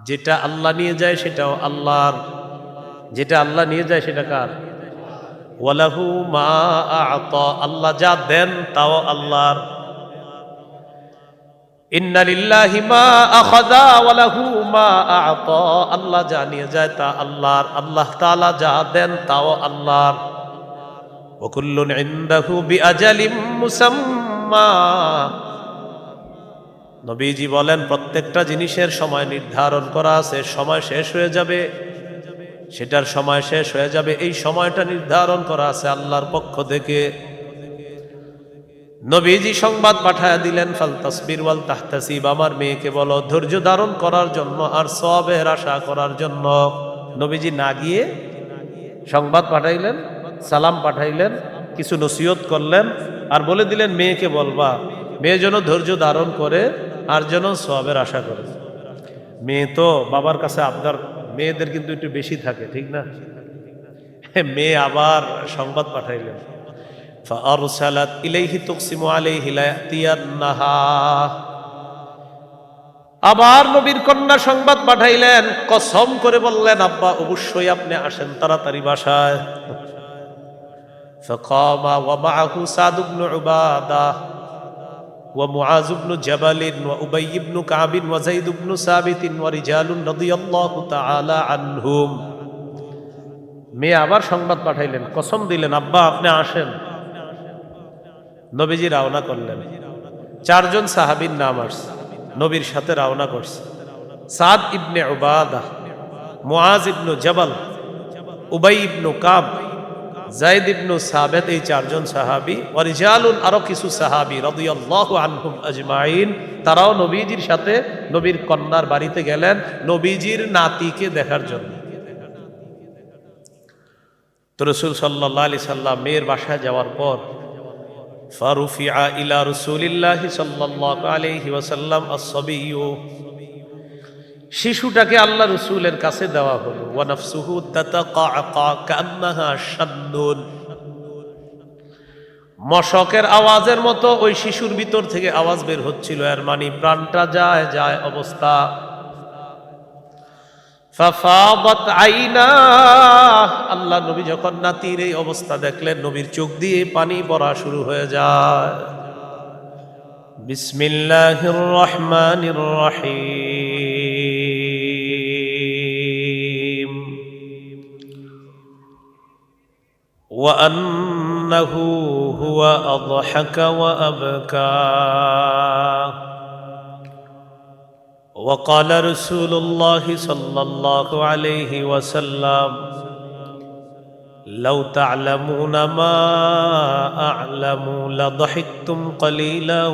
যেটা আল্লাহ নিয়ে যায় সেটাও আল্লাহর। যেটা আল্লাহ নিয়ে যায় সেটা কার? ওয়ালাহু মা আতা। আল্লাহ যা দেন তাও আল্লাহর। ইন্না লিল্লাহি মা আখাযা ওয়া লাহু মা আ'তা। আল্লাহ যা নিয়ে যায় তা আল্লাহর। আল্লাহ তাআলা যা দেন তাও আল্লাহর। ওয়া কুল্লুন ইনদাহু বিআজালিম মুসাম্মা। নবীজি বলেন, প্রত্যেকটা জিনিসের সময় নির্ধারণ করা আছে, সময় শেষ হয়ে যাবে। সেটার সময় শেষ হয়ে যাবে, এই সময়টা নির্ধারণ করা আছে আল্লাহর পক্ষ থেকে। নবীজি সংবাদ পাঠায় দিলেন, ফাল তসবির ওয়াল তাহতাসিব আমার মেয়েকে বলো, ধৈর্য ধারণ করার জন্য আর সবের আশা করার জন্য। নবীজি না গিয়ে সংবাদ পাঠাইলেন, সালাম পাঠাইলেন, কিছু নসিহত করলেন আর বলে দিলেন, মেয়েকে বলবা, মেয়ে যেন ধৈর্য ধারণ করে আর যেন সবের আশা করে মেয়ে তো বাবার কাছে আপনার মেয়েদের কিন্তু একটু বেশি থাকে ঠিক না মেয়ে আবার সংবাদ পাঠাইলেন فأرسلت إليه تقسم عليه ليأتينها আবার নবীর কন্যা সংবাদ পাঠাইলেন কসম করে বললেন আব্বা অবশ্যই আপনি আসেন তাড়াতাড়ি বাসায় فقام ومعه سعد بن عبادة ومعاذ بن جبل وأبي بن كعب وزيد بن ثابت ورجال رضي الله تعالى عنهم মেয়ে আবার সংবাদ পাঠাইলেন কসম দিলেন আব্বা আপনি আসেন নবীজি রওনা করলেন চারজন সাহাবীর নাম আসছে নবীর সাথে রওনা করছে সাদ ইবনে উবাদা মুআজ ইবনু জবল উবাই ইবনু কাব জাইদ ইবনু সাবেদ এই চারজন সাহাবী, ওয়ারিজালুন আরও কিছু সাহাবী রাদিয়াল্লাহু আনহুম আজমাইন, তারাও নবীজির সাথে নবীর কন্যার বাড়িতে গেলেন নবীজির নাতিকে দেখার জন্য। তো রসুল সাল্লাহ আলি সাল্লাম মেয়ের বাসায় যাওয়ার পর, ফারুফিয়া ইলা রসুলিল্লাহি সাল্লাল্লাহু আলাইহি ওয়াসাল্লাম আসবিয়ু শিশুটাকে আল্লাহ রসুলের কাছে দেওয়া হলো। মশকের আওয়াজের মতো ওই শিশুর ভিতর থেকে আওয়াজ বের হচ্ছিল, এর মানে প্রাণটা যায় যায় অবস্থা। আল্লাহ নবী যখন নাতির এই অবস্থা দেখলেন, নবীর চোখ দিয়ে পানি পড়া শুরু হয়ে যায়। বিসমিল্লাহির রহমানির রহিম। وأنه هو أضحك وأبكى. وقال رسول الله صلى الله عليه وسلم لو تعلمون ما أعلم لضحكتم قليلا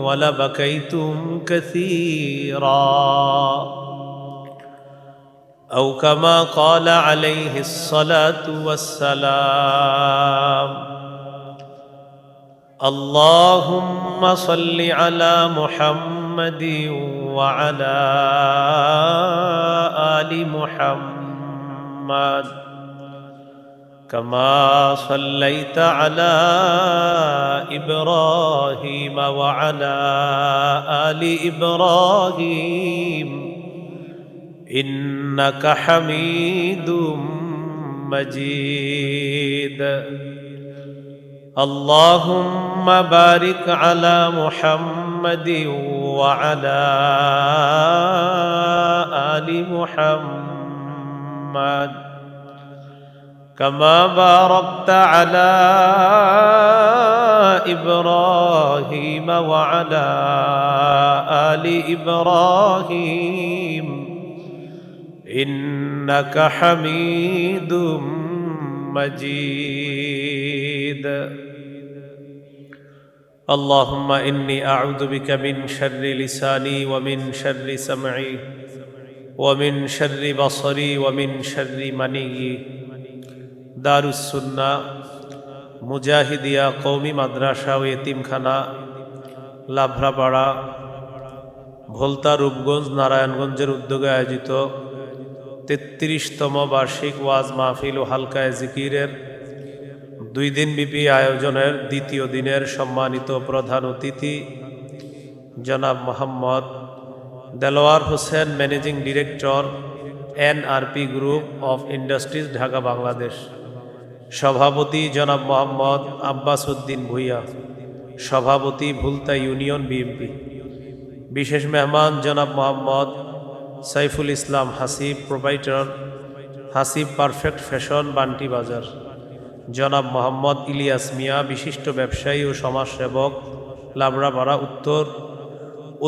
ولبكيتم كثيرا. أو كما قال عليه الصلاة والسلام. اللهم صل على محمد وعلى آل محمد. كما صليت على إبراهيم وعلى آل إبراهيم. إنك حميد مجيد. اللهم بارك على محمد وعلى آل محمد. كما باركت على إبراهيم وعلى آل إبراهيم. إنك حميد مجيد اللهم إني أعوذ بك من شر لساني ومن شر سمعي ومن شر بصري ومن شر مني دار السنة মুজাহিদিয়া কৌমি মাদ্রাসা ও এতিমখানা লাভরাপাড়া ভোলতা রূপগঞ্জ নারায়ণগঞ্জের উদ্যোগে আয়োজিত তেত্রিশতম বার্ষিক ওয়াজ মাহফিল ও হালকায় জিকিরের দুই দিনব্যাপী আয়োজনের দ্বিতীয় দিনের সম্মানিত প্রধান অতিথি জনাব Mohammad Delwar Hossain, managing director NRP group of industries, Dhaka, Bangladesh. সভাপতি জনাব মোহাম্মদ আব্বাস উদ্দিন ভুইয়া। সভাপতি ভুলতা ইউনিয়ন বিএমপি। বিশেষ মেহমান জনাব Mohammad Saiful Islam Hasib provider, Hasib perfect fashion Banti Bazar. জনাব মোহাম্মদ ইলিয়াস মিয়া, বিশিষ্ট ব্যবসায়ী ও সমাজসেবক, লাবড়াপাড়া, উত্তর।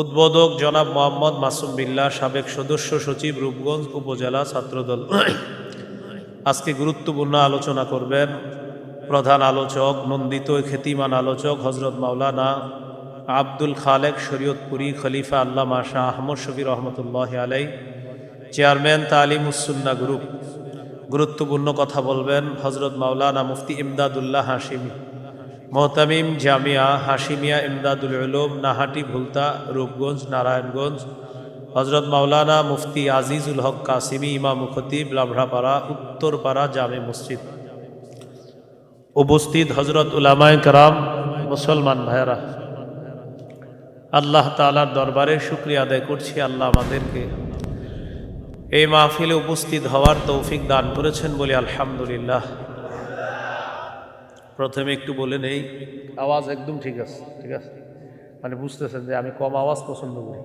উদ্বোধক জনাব মোহাম্মদ মাসুম বিল্লাহ সাবেক সদস্য সচিব রূপগঞ্জ উপজেলা ছাত্রদল। আজকে গুরুত্বপূর্ণ আলোচনা করবেন প্রধান আলোচক, নন্দিত খ্যাতিমান আলোচক হজরত মাওলানা আব্দুল খালেক শরীয়তপুরী খলিফা আল্লাহ শাহ আহমদ শফির রহমতুল্লাহ আলাই, চেয়ারম্যান তালিম উসুন্না গ্রুপ। গুরুত্বপূর্ণ কথা বলবেন হজরত মাওলানা মুফতি ইমদাদুল্লাহ হাশিমি। মোহতামিম জামিয়া হাশিমিয়া ইমদাদুল উলুম নাহাটি ভুলতা রূপগঞ্জ নারায়ণগঞ্জ। হজরত মাওলানা মুফতি আজিজুল হক কাসিমি ইমাম খতিব লাভড়াপাড়া উত্তরপাড়া জামে মসজিদ। উপস্থিত হজরত উলামায় কারাম মুসলমান ভাইয়েরা। আল্লাহ তালার দরবারে শুক্রিয়া আদায় করছি আল্লাহ আমাদেরকে এই মাহফিলে উপস্থিত হওয়ার তৌফিক দান করেছেন বলে আলহামদুলিল্লাহ। প্রথমে একটু বলে নেই। আওয়াজ একদম ঠিক আছে ঠিক আছে? মানে বুঝতেছেন যে আমি কম আওয়াজ পছন্দ করি।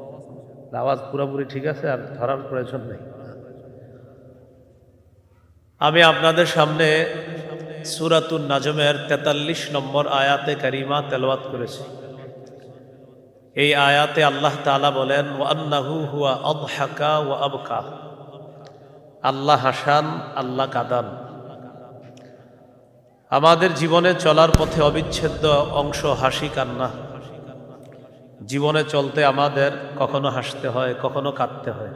আওয়াজ পুরোপুরি ঠিক আছে আর ধরার প্রয়োজন নেই। আমি আপনাদের সামনে সুরাতুন নাজমের তেতাল্লিশ নম্বর আয়াতে কারিমা তেলওয়াত করেছি। এই আয়াতে আল্লাহ তালা বলেন ও হুয়া অবহাকা ও আবকা। আল্লাহ হাসান, আল্লাহ কাদান। আমাদের জীবনে চলার পথে অবিচ্ছেদ্য অংশ হাসি, কান্না। জীবনে চলতে আমাদের কখনো হাসতে হয়, কখনো কাঁদতে হয়।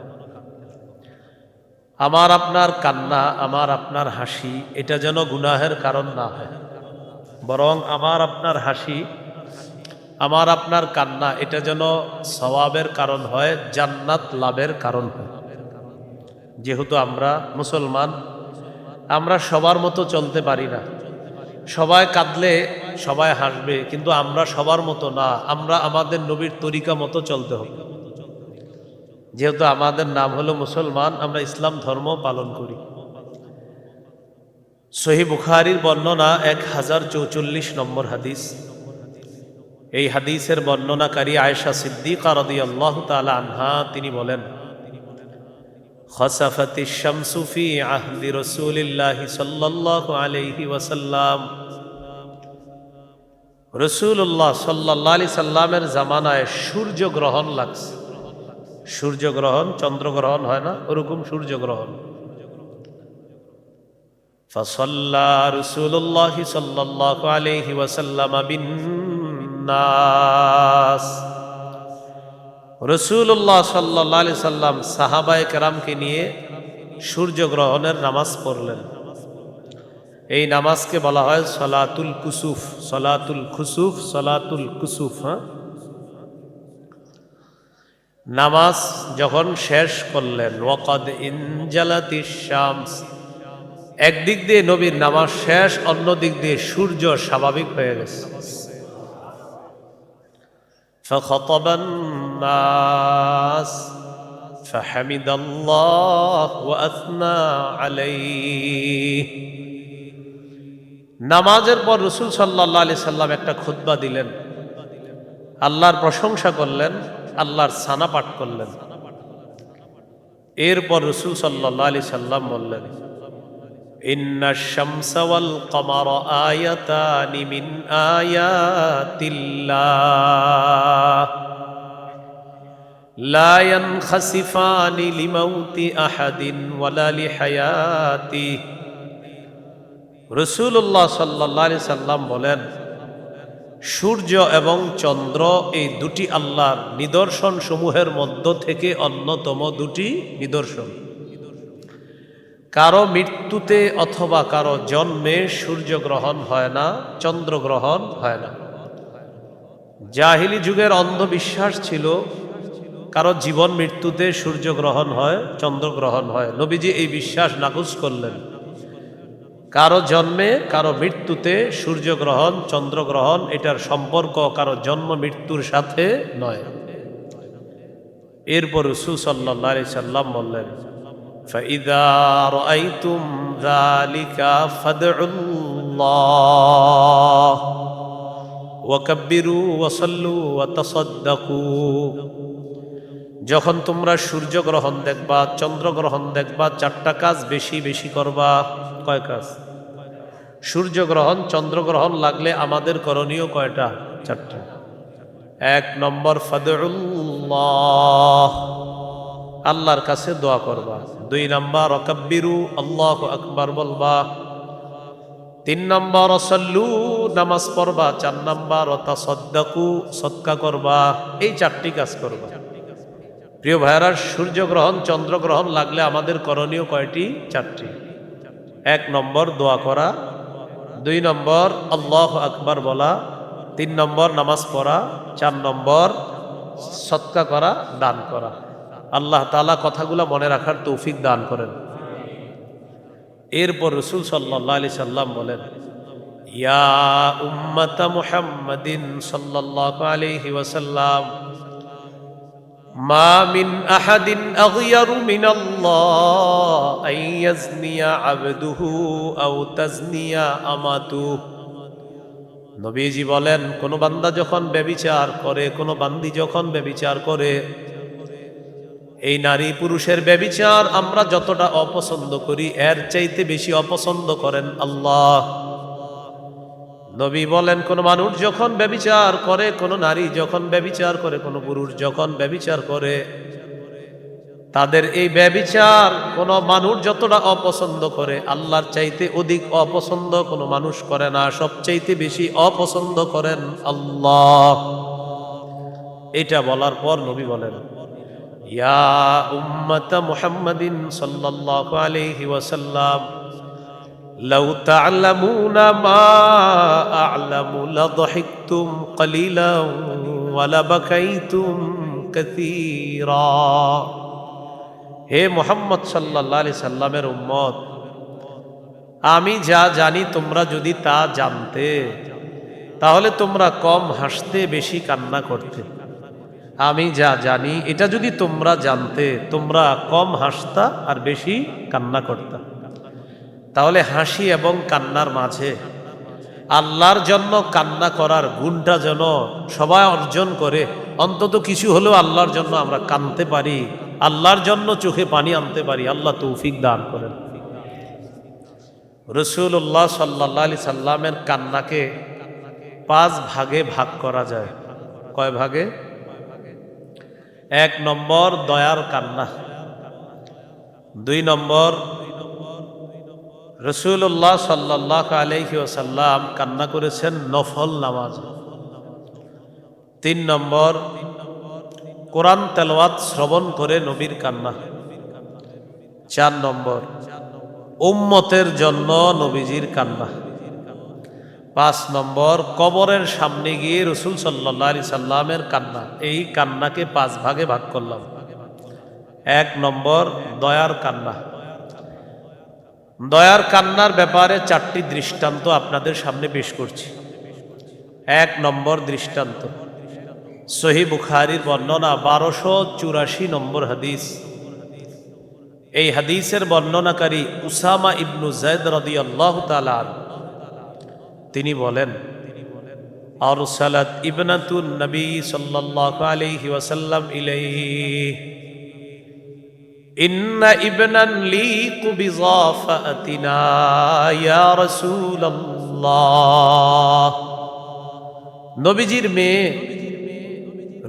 আমার আপনার কান্না, আমার আপনার হাসি, এটা যেন গুনাহের কারণ না হয়। বরং আমার আপনার হাসি আমার আপনার কান্না, এটা যেন স্বভাবের কারণ হয়, জান্নাত লাভের কারণ হয়। যেহেতু আমরা মুসলমান, আমরা সবার মতো চলতে পারি না। সবাই কাঁদলে সবাই হাসবে, কিন্তু আমরা সবার মতো না, আমরা আমাদের নবীর তরিকা মতো চলতে হবে। যেহেতু আমাদের নাম হলো মুসলমান, আমরা ইসলাম ধর্ম পালন করি। সহি বুখারির বর্ণনা এক হাজার চৌচল্লিশ নম্বর হাদিস। এই হাদিসের বর্ণনাকারী আয়েশা সিদ্দিকা রদি আল্লাহ তালা আনহা, তিনি বলেন, খসাফাতি শামসুফি আহদি রসুলিল্লাহ সাল্লাহ আলহি রসুল্লাহ সাল্লাহ আলি সাল্লামের জামানায় সূর্যগ্রহণ লাগছে। সূর্যগ্রহণ, চন্দ্রগ্রহণ হয় না, ওরকম সূর্যগ্রহণ। ফসল্লা রসুল্লাহ সাল্লাহ আলহি বিন নাস রসুল্লাহ সাল্লা সাল্লাম সাহাবায় কেরামকে নিয়ে সূর্যগ্রহণের নামাজ পড়লেন। এই নামাজকে বলা হয় সলাতুল কুসুফ, সলাতুল খুসুফ, সলাতুল কুসুফ হ্যাঁ? নামাজ যখন শেষ করলেন, ওয়াকাদ ইনজালাতি শামস, একদিক দিয়ে নবীর নামাজ শেষ অন্য দিক দিয়ে সূর্য স্বাভাবিক হয়ে গেছে। فخطب الناس فحمد الله وأثنى عليه নামাজের পর রসুল সাল্লাহ আলি সাল্লাম একটা খুদ্া দিলেন আল্লাহর প্রশংসা করলেন আল্লাহর সানা পাঠ করলেন এরপর রসুল সাল্লাহ আলি সাল্লাম বললেন ইন্না শামসাওয়াল কমার আয়াতানি মিন আয়াতিল্লাহ لا ينخسفان لموت أحد ولا لحياته রসুল্লাহ সাল্লাহ সাল্লাম বলেন সূর্য এবং চন্দ্র এই দুটি আল্লাহর নিদর্শন সমূহের মধ্য থেকে অন্যতম দুটি নিদর্শন কারও মৃত্যুতে অথবা কারও জন্মে সূর্যগ্রহণ হয় না, চন্দ্রগ্রহণ হয় না। জাহিলি যুগের অন্ধবিশ্বাস ছিল, কারও জীবন মৃত্যুতে সূর্যগ্রহণ হয়, চন্দ্রগ্রহণ হয়। নবীজি এই বিশ্বাস নাকচ করলেন। কারও জন্মে, কারও মৃত্যুতে সূর্যগ্রহণ, চন্দ্রগ্রহণ, এটার সম্পর্ক কারও জন্ম মৃত্যুর সাথে নয়। এরপর আলি সাল্লাম বললেন فإذا رأيتم ذلك فادعوا الله وكبروا وصلوا وتصدقوا যখন তোমরা সূর্যগ্রহণ দেখবা চন্দ্রগ্রহণ দেখবা চারটা কাজ বেশি বেশি করবা কয় কাজ সূর্যগ্রহণ চন্দ্রগ্রহণ লাগলে আমাদের করণীয় কয়টা চারটা এক নম্বর ফাদুল্লাহ আল্লাহর কাছে দোয়া করবা। দুই নম্বর অকাব্বিরু আল্লাহ আকবার বলবা। তিন নম্বর অসল্লু নামাজ পড়বা। চার নম্বর অতাসদ্দাকু সৎকা করবা। এই চারটি কাজ করবা। প্রিয় ভাইয়ারা, সূর্যগ্রহণ, চন্দ্রগ্রহণ লাগলে আমাদের করণীয় কয়টি? চারটি। এক নম্বর, দোয়া করা। দুই নম্বর, আল্লাহ আকবার বলা। তিন নম্বর, নামাজ পড়া। চার নম্বর সৎকা করা, দান করা। আল্লাহ তালা কথাগুলো মনে রাখার তৌফিক দান করেন। এরপর রসুল সাল্লাহ আলি সাল্লাম বলেন, ইয়া উম্মতা মুহাম্মাদিন সাল্লাল্লাহু আলাইহি ওয়াসাল্লাম, মা মিন আহাদিন আগয়ারু মিন আল্লাহ আন ইয়াজনিয়া আবদুহু আও তাজনিয়া আমাতুহু নবীজি বলেন, কোন বান্দা যখন ব্যবিচার করে, কোন বান্দি যখন ব্যবিচার করে এই নারী পুরুষের ব্যবিচার আমরা যতটা অপছন্দ করি, এর চাইতে বেশি অপছন্দ করেন আল্লাহ। নবী বলেন, কোন মানুষ যখন ব্যবিচার করে, কোন নারী যখন ব্যবিচার করে, কোন পুরুষ যখন ব্যবিচার করে, তাদের এই ব্যবিচার কোন মানুষ যতটা অপছন্দ করে, আল্লাহর চাইতে অধিক অপছন্দ কোন মানুষ করে না, সবচাইতে বেশি অপছন্দ করেন আল্লাহ। এটা বলার পর নবী বলেন ইয়া উম্মত মুহাম্মাদিন সাল্লাল্লাহু আলাইহি ওয়াসাল্লাম لو تعلمون ما أعلم لضحكتم قليلا ولبكيتم كثيرا হে মোহাম্মদ সাল্লাহ আলি সাল্লামের উম্মত আমি যা জানি তোমরা যদি তা জানতে তাহলে তোমরা কম হাসতে বেশি কান্না করতে আমি যা জানি, এটা যদি তোমরা জানতে, তোমরা কম হাসতা আর বেশি কান্না করতা। তাহলে হাসি এবং কান্নার মাঝে আল্লাহর জন্য কান্না করার গুণটা যেন সবাই অর্জন করে। অন্তত কিছু হলেও আল্লাহর জন্য আমরা কানতে পারি, আল্লাহর জন্য চোখে পানি আনতে পারি। আল্লাহ তৌফিক দান করেন। রসুল্লাহ সাল্লাহ আলি সাল্লামের কান্নাকে পাঁচ ভাগে ভাগ করা যায়। কয় ভাগে? এক নম্বর দয়ার কান্না। দুই নম্বর রসুল্লাহ সাল্লাহ আলহি ওসাল্লাম কান্না করেছেন নফল নামাজ। তিন নম্বর, কোরআন তেলওয়াত শ্রবণ করে নবীর কান্না। চার নম্বর, উম্মতের জন্য নবীজির কান্না। পাঁচ নম্বর, কবরের সামনে গিয়ে রসুল সাল্লাহ আলি সাল্লামের কান্না। এই কান্নাকে পাঁচ ভাগে ভাগ করলাম। এক নম্বর, দয়ার কান্না। দয়ার কান্নার ব্যাপারে চারটি দৃষ্টান্ত আপনাদের সামনে পেশ করছি। এক নম্বর দৃষ্টান্ত। সহি বুখারির বর্ণনা বারোশো চুরাশি নম্বর হাদিস। এই হাদিসের বর্ণনাকারী উসামা ইবনু জৈদ রদি আল্লাহ তালান তিনি বলেন, আরসালাত ইবনাতুন নবী সাল্লাল্লাহু আলাইহি ওয়াসাল্লাম ইলাইহি। ইন্ন ইবনান লি কুবিজাফাতিনা ইয়া রাসূলুল্লাহ। নবীজির মেয়ে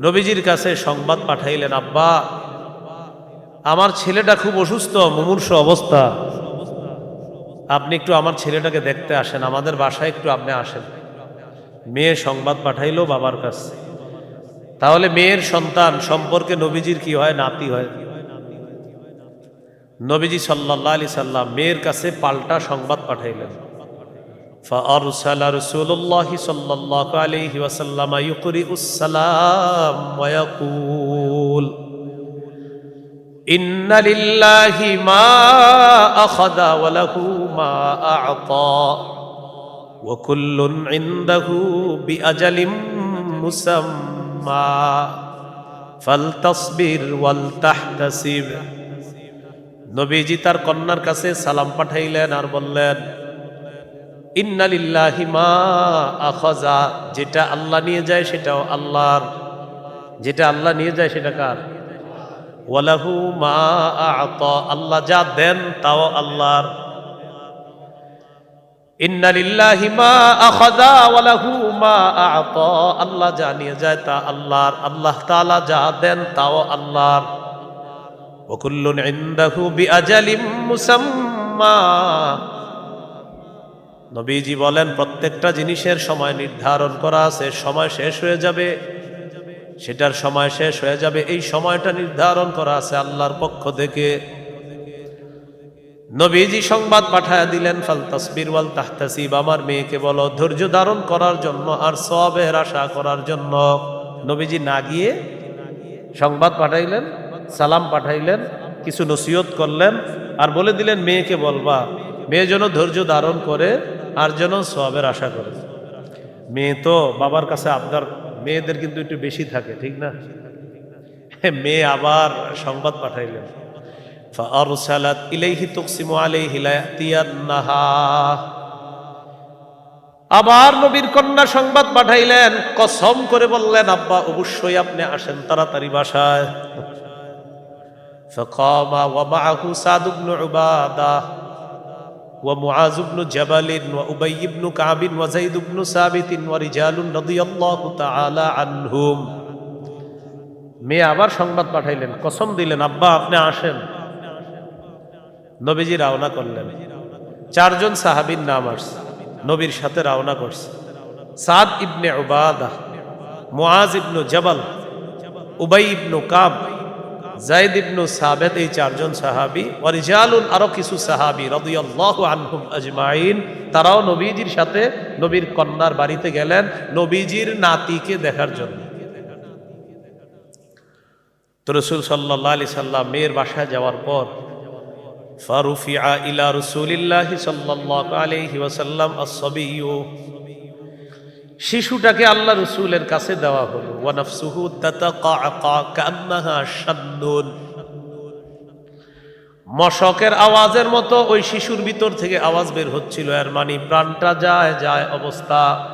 নবীজির কাছে সংবাদ পাঠাইলেন, আব্বা, আমার ছেলেটা খুব অসুস্থ, মুমূর্ষ অবস্থা। আপনি একটু আমার ছেলেটাকে দেখতে আসেন আমাদের বাসায় একটু আপনি আসেন মেয়ে সংবাদ পাঠাইলো বাবার কাছে তাহলে মেয়ের সন্তান সম্পর্কে নবীজির কি হয় নাতি হয় নবীজি সাল্লাহ আলি সাল্লাম মেয়ের কাছে পাল্টা সংবাদ পাঠাইলেন فأرسل رسول الله صلى الله عليه وسلم يقرئ السلام ويقول ইন্নালিল্লাহি মা আখাদা ওয়া মা আ'তা ওয়া কুল্লুন ইনদাহু বিআজালিম মুসাম্মা। ফালতাসবির নবীজি তার কন্যার কাছে সালাম পাঠাইলেন আর বললেন, ইন্নালিল্লাহি মা আখজা যেটা আল্লাহ নিয়ে যায় সেটাও আল্লাহর। যেটা আল্লাহ নিয়ে যায় সেটা কার? ওয়ালাহু মা আতা, আল্লাহ যা দেন তাও আল্লাহর। আল্লাহ যা নিয়ে যায় তা আল্লাহর। আল্লাহ তাআলা যা দেন তাও আল্লাহর। ওকুল্লুন ইনদাহু বিআজালিম মুসাম্মা। নবীজি বলেন, প্রত্যেকটা জিনিসের সময় নির্ধারণ করা আছে, সময় শেষ হয়ে যাবে। সেটার সময় শেষ হয়ে যাবে। এই সময়টা নির্ধারণ করা আছে আল্লাহর পক্ষ থেকে। নবীজি সংবাদ পাঠায় দিলেন, ফাল তসবির ওয়াল তাহতাসিব আমার মেয়েকে বলো, ধৈর্য ধারণ করার জন্য আর সবের আশা করার জন্য। নবীজি না গিয়ে সংবাদ পাঠাইলেন, সালাম পাঠাইলেন, কিছু নসিহত করলেন আর বলে দিলেন, মেয়েকে বলবা, মেয়ে যেন ধৈর্য ধারণ করে আর যেন সবের আশা করে। মেয়ে তো বাবার কাছে আপনার মেয়েদের কিন্তু একটু বেশি থাকে ঠিক না মেয়ে আবার সংবাদ পাঠাইলেন فأرسلت إليه تقسم عليه ليأتينها আবার নবীর কন্যা সংবাদ পাঠাইলেন কসম করে বললেন আব্বা অবশ্যই আপনি আসেন তাড়াতাড়ি বাসায় فقام ومعه سعد بن عباده ومعاذ بن جبل وأبي بن كعب وزيد بن ثابت ورجال رضي الله تعالى عنهم মেয়ে আবার সংবাদ পাঠাইলেন কসম দিলেন আব্বা আপনি আসেন নবীজি রওনা করলেন চারজন সাহাবীর নাম আসছে নবীর সাথে রওনা করছে সাদ ইবনে উবাদা মুআজ ইবনু জবাল উবাই ইবনু কাব জাইদ ইবনু সাবেদ এই চারজন সাহাবি ওয়ারিজালুন আরও কিছু সাহাবি রাদিয়াল্লাহু আনহুম আজমাইন, তারাও নবীজির সাথে নবীর কন্যার বাড়িতে গেলেন নবীজির নাতিকে দেখার জন্য। তো রসুল সাল্লাহ আলি সাল্লাম মেয়ের বাসায় যাওয়ার পর ফারুফিয়া ইলা রসুলিল্লাহ সাল্লাহ আলহি ওয়াসাল্লাম আসবিউ শিশুটাকে আল্লাহ রসুলের কাছে দেওয়া হলো। মশকের আওয়াজের মতো ওই শিশুর ভিতর থেকে আওয়াজ বের হচ্ছিল। এর মানে প্রাণটা যায় যায় অবস্থা।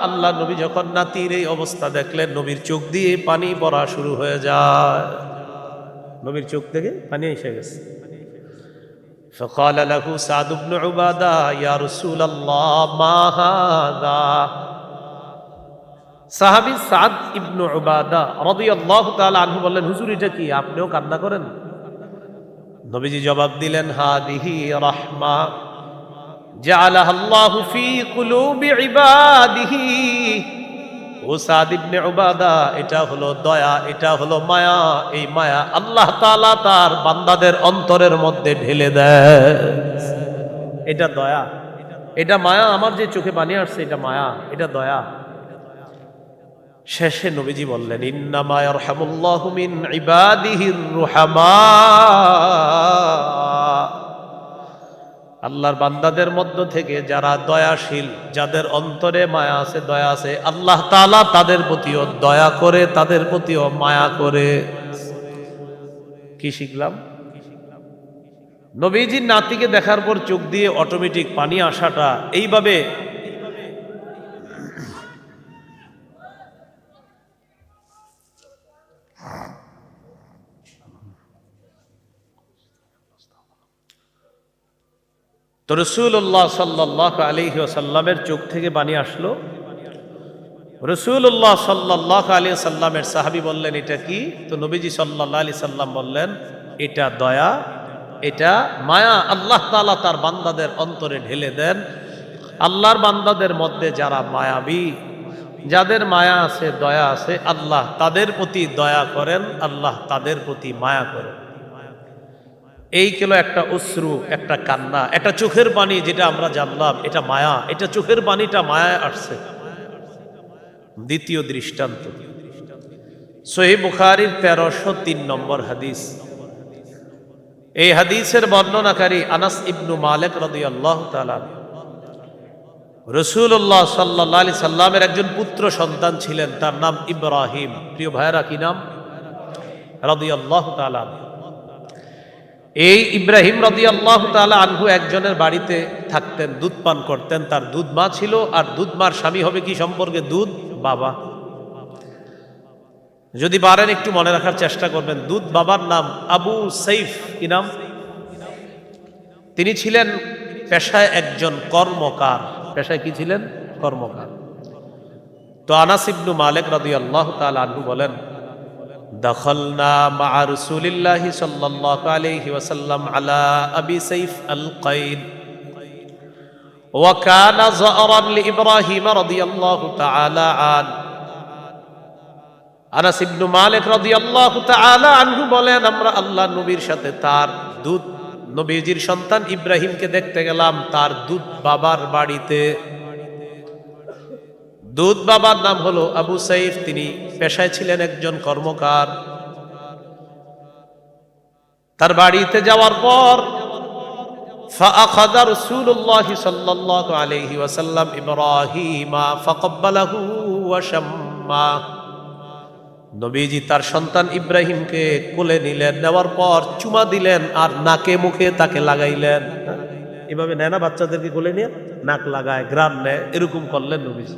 আল্লাহ নবী যখন নাতির এই অবস্থা দেখলেন, নবীর চোখ দিয়ে পানি পড়া শুরু হয়ে যায়। নবীর চোখ থেকে পানি এসে গেছে। فقال له سعد بن عبادة يا رسول الله ما هذا সাহাবী সাদ ইবনু উবাদা রাদিয়াল্লাহু তাআলা আনহু বললেন হুজুর এটা কি আপনিও কান্না করেন নবীজি জবাব দিলেন হাদিহি রাহমা জাআলাহা আল্লাহু ফি কুলুবি ইবাদিহি ও সাদ ইবনে উবাদা, এটা হলো দয়া, এটা হলো মায়া। এই মায়া আল্লাহ তাআলা তার বান্দাদের অন্তরের মধ্যে ঢেলে দেয়। এটা দয়া। এটা মায়া, আমার যে চোখে পানি আসছে, এটা মায়া, এটা দয়া। শেষে নবীজি বললেন, ইন্নামা ইয়ারহামুল্লাহু মিন ইবাদিহির রুহামা। আল্লাহর বান্দাদের মধ্য থেকে যারা দয়াশীল, যাদের অন্তরে মায়া আছে, দয়া আছে, আল্লাহ তালা তাদের প্রতিও দয়া করে, তাদের প্রতিও মায়া করে। কি শিখলাম? নবীজির নাতিকে দেখার পর চোখ দিয়ে অটোমেটিক পানি আসাটা, এইভাবে তো রসুল্লাহ সাল্লাহ আলহি সাল্লামের চোখ থেকে পানি আসলো। রসুল্লাহ সাল্লাহ আলী সাল্লামের সাহাবি বললেন, এটা কি? তো নবীজি সাল্লাহ আলি সাল্লাম বললেন, এটা দয়া, এটা মায়া। আল্লাহ তালা তার বান্দাদের অন্তরে ঢেলে দেন। আল্লাহর বান্দাদের মধ্যে যারা মায়াবী, যাদের মায়া আছে, দয়া আছে, আল্লাহ তাদের প্রতি দয়া করেন, আল্লাহ তাদের প্রতি মায়া করেন। এই কেলো একটা অশ্রু, একটা কান্না, একটা চোখের বাণী যেটা আমরা জানলাম, এটা মায়া, এটা চোখের বাণীটা মায়া আসছে। দ্বিতীয় দৃষ্টান্ত। সহি বুখারির তেরোশো তিন নম্বর হাদিস। এই হাদিসের বর্ণনাকারী আনাস ইবনু মালেক রদি আল্লাহ রসুল্লাহ সাল্লাহ আলি সাল্লামের একজন পুত্র সন্তান ছিলেন, তার নাম ইব্রাহিম। প্রিয় ভাইরা কি নাম? রাদিয়াল্লাহ তাআলা এই ইব্রাহিম রদি আল্লাহ তালা আনহু একজনের বাড়িতে থাকতেন, দুধ পান করতেন। তার দুধ মা ছিল আর দুধ মার স্বামী হবে কি সম্পর্কে? দুধ বাবা। যদি পারেন একটু মনে রাখার চেষ্টা করবেন। দুধ বাবার নাম আবু সৈফ কি নাম? তিনি ছিলেন পেশায় একজন কর্মকার। পেশায় কি ছিলেন? কর্মকার। তো আনাস মালেক মালিক রাদিয়াল্লাহু তাআলা আনহু বলেন دخلنا مع رسول الله صلى الله عليه وسلم على أبي سيف القيد وكان زأرا لإبراهيم رضي الله تعالى عنه আনাস ইবনু মালিক রাদিয়াল্লাহু তাআলা আনহু বলেন আমরা আল্লাহ নবীর সাথে তার দুধ নবীজির সন্তান ইব্রাহিমকে দেখতে গেলাম তার দুধ বাবার বাড়িতে দুধ বাবার নাম হলো আবু সাইফ তিনি পেশায় ছিলেন একজন কর্মকার তার বাড়িতে যাওয়ার পর فأخذ رسول الله صلى الله عليه وسلم إبراهيم فقبله وشماه নবীজি তার সন্তান ইব্রাহিমকে কোলে নিলেন নেওয়ার পর চুমা দিলেন আর নাকে মুখে তাকে লাগাইলেন এভাবে নেয় না বাচ্চাদেরকে কোলে নিয়ে নাক লাগায় গ্রাম নেয় এরকম করলেন নবীজি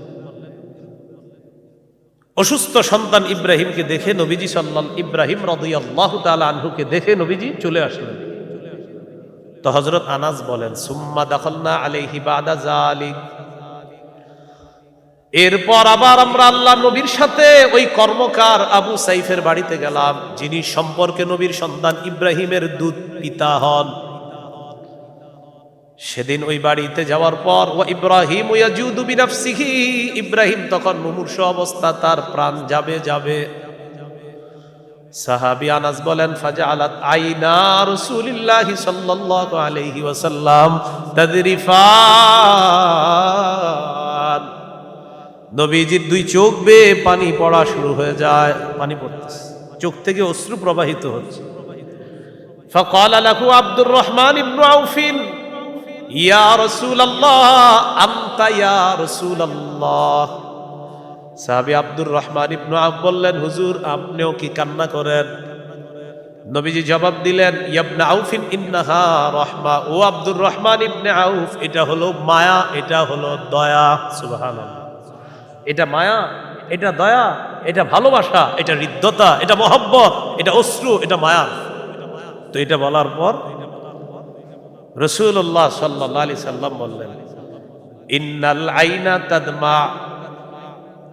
অসুস্থ সন্তান ইব্রাহিমকে দেখে নবীজি সাল্লাল ইব্রাহিম রদিয়াল্লাহ তাআলা আনহুকে দেখে নবীজি চলে আসলেন। তো হজরত আনাস বলেন, সুম্মা দখলনা আলাইহি বাদা জালিক এরপর আবার আমরা আল্লাহ নবীর সাথে ওই কর্মকার আবু সাইফের বাড়িতে গেলাম, যিনি সম্পর্কে নবীর সন্তান ইব্রাহিমের দুধ পিতা হন। সেদিন ওই বাড়িতে যাওয়ার পর ও ইব্রাহিম ইয়াজুদুবিনাফসিহি ইব্রাহিম তখন মুমূর্ষ অবস্থা, তার প্রাণ যাবে যাবে। সাহাবি আনাস বলেন ফাজা আলাত আইনা রসুলিল্লাহ সাল্লাল্লাহু আলাইহি ওয়াসাল্লাম তাদরিফান। নবীজির দুই চোখ বেয়ে পানি পড়া শুরু হয়ে যায়, পানি পড়তেছে। চোখ থেকে অশ্রু প্রবাহিত হচ্ছে। ফকাল আলাহু আব্দুর রহমান ইবনু আউফিন। ইয়া রহমান বললেন, হুজুর, আপনিও কি কান্না করেন? নবীজি জবাব দিলেন ইয়াবনা ও এটা মায়া, এটা হলো দয়া। এটা মায়া, এটা দয়া, এটা ভালোবাসা, এটা হৃদ্যতা, এটা মহব্বত, এটা অশ্রু, এটা মায়া। তো এটা বলার পর রসুল্লাহ সাল্লাহ আলি সাল্লাম বললেন, ইন্নাল আইনা তাদমা।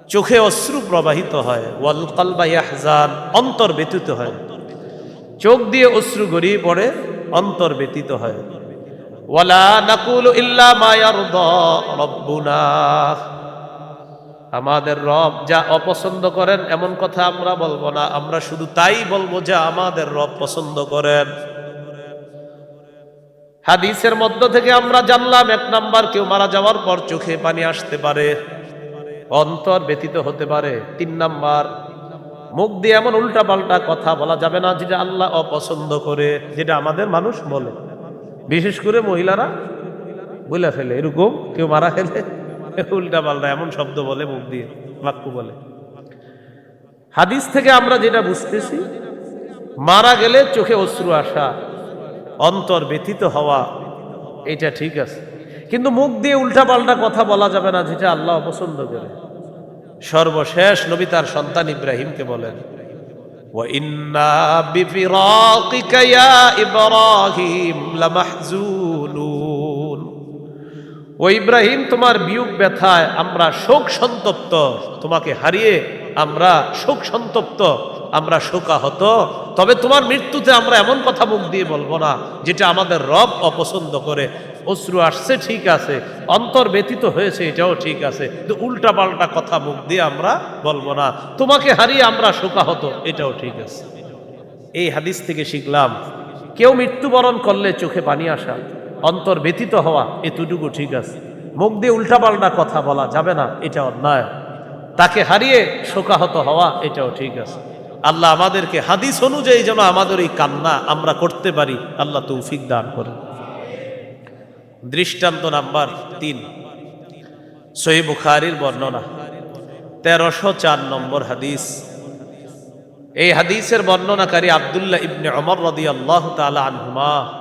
চোখে অশ্রু প্রবাহিত হয়, ওয়াল কলবা ইয়াহজান, অন্তর ব্যতীত হয়। চোখ দিয়ে অশ্রু গড়িয়ে পড়ে, অন্তর ব্যতীত হয়। ওয়ালা নাকুল ইল্লা মা ইয়ারদা রব্বুনা। আমাদের রব যা অপছন্দ করেন, এমন কথা আমরা বলব না। আমরা শুধু তাই বলব যা আমাদের রব পছন্দ করেন। হাদিসের মধ্য থেকে আমরা জানলাম, এক নাম্বার কেউ মারা যাওয়ার পর চোখে পানি আসতে পারে, অন্তর ব্যতীত হতে পারে। তিন নাম্বার, মুখ দিয়ে এমন উল্টা পাল্টা কথা বলা যাবে না যেটা আল্লাহ অপছন্দ করে, যেটা আমাদের মানুষ বলে। বিশেষ করে মহিলারা বলে ফেলে, এরকম কেউ মারা গেলে উল্টা পাল্টা এমন শব্দ বলে, মুখ দিয়ে বাক্য বলে। হাদিস থেকে আমরা যেটা বুঝতেছি, মারা গেলে চোখে অশ্রু আসা অন্তর ব্যথিত হওয়া, এটা ঠিক আছে। কিন্তু মুখ দিয়ে উল্টাপাল্টা কথা বলা যাবে না, যেটা আল্লাহ পছন্দ করে। সর্বশেষ নবী তার সন্তান ইব্রাহিমকে বলেন ও ইব্রাহিম, তোমার বিয়োগ ব্যথায় আমরা শোক সন্তপ্ত, তোমাকে হারিয়ে আমরা শোক সন্তপ্ত। আমরা শোকাহত, তবে তোমার মৃত্যুতে আমরা এমন কথা মুখ দিয়ে বলব না, যেটা আমাদের রব অপছন্দ করে। অশ্রু আসছে, ঠিক আছে, অন্তর ব্যতীত হয়েছে, এটাও ঠিক আছে উল্টা পাল্টা কথা মুখ দিয়ে আমরা বলব না। তোমাকে হারিয়ে আমরা শোকাহত, এটাও ঠিক আছে। এই হাদিস থেকে শিখলাম, কেউ মৃত্যুবরণ করলে চোখে পানি আসা, অন্তর ব্যতীত হওয়া, এতটুকু ঠিক আছে। মুখ দিয়ে উল্টাপাল্টা কথা বলা যাবে না, এটা অন্যায়। তাকে হারিয়ে শোকাহত হওয়া, এটাও ঠিক আছে। আল্লাহ আমাদেরকে হাদিস অনুযায়ী যেন আমাদের এই কান্না আমরা করতে পারি, আল্লাহ তৌফিক দান করে দৃষ্টান্ত নাম্বার তিন সহি বুখারির বর্ণনা। তেরোশো চার নম্বর হাদিস। এই হাদিসের বর্ণনাকারী আবদুল্লাহ ইবনে অমর রদি আল্লাহ তালা আনহুমা